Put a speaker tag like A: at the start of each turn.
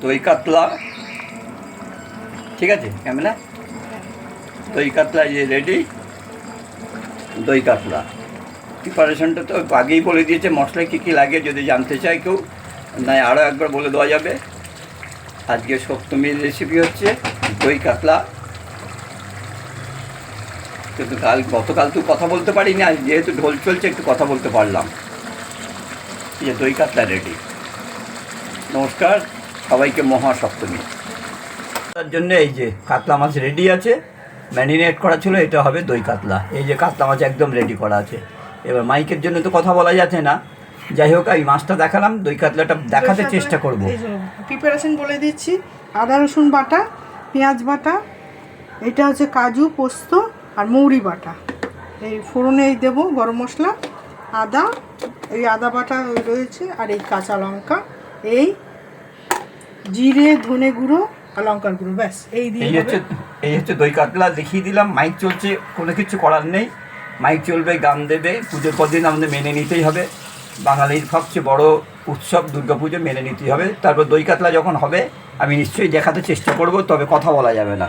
A: দই কাতলা। ঠিক আছে, ক্যামেরা? দই কাতলা যে রেডি দই কাতলা। প্রিপারেশনটা তো আগেই বলে দিয়েছে মশলা কী কী লাগে যদি জানতে চায় কেউ। নয় আরও একবার বলে দেওয়া যাবে। আজকে সপ্তমীর রেসিপি হচ্ছে দই কাতলা। কিন্তু কাল, গতকাল তো কথা বলতে পারিনি, আজ যেহেতু ঢোল চলছে, একটু কথা বলতে পারলাম। যে দই কাতলা রেডি নমস্কার। সবাইকে মহা সপ্তমী তার জন্য এই যে কাতলা মাছ রেডি আছে ম্যারিনেট করা ছিল এটা হবে দই কাতলা। এই যে কাতলা মাছ একদম রেডি করা আছে। এবার মাইকের জন্য তো কথা বলা যাচ্ছে না। যাই হোক এই মাছটা দেখালাম দই কাতলাটা দেখাতে চেষ্টা করব।
B: প্রিপারেশন বলে দিচ্ছি। আদা রসুন বাটা পেঁয়াজ বাটা এটা হচ্ছে কাজু পোস্ত আর মৌরি বাটা। এই ফোড়নে এই দেবো গরম মশলা আদা এই আদা বাটা রয়েছে আর এই কাঁচা লঙ্কা এই জিরে ধনে গুঁড়ো আর লঙ্কার গুঁড়ো ব্যাস এই দিয়ে
A: এই হচ্ছে এই হচ্ছে দই কাতলা দেখিয়ে দিলাম মাইক চলছে কোনো কিছু করার নেই। মাইক চলবে গান দেবে পুজোর পর দিন আমাদের মেনে নিতেই হবে। বাঙালির সবচেয়ে বড় উৎসব দুর্গা পুজো মেনে নিতেই হবে। তারপর দই কাতলা যখন হবে আমি নিশ্চয়ই দেখাতে চেষ্টা করব তবে কথা বলা যাবে না।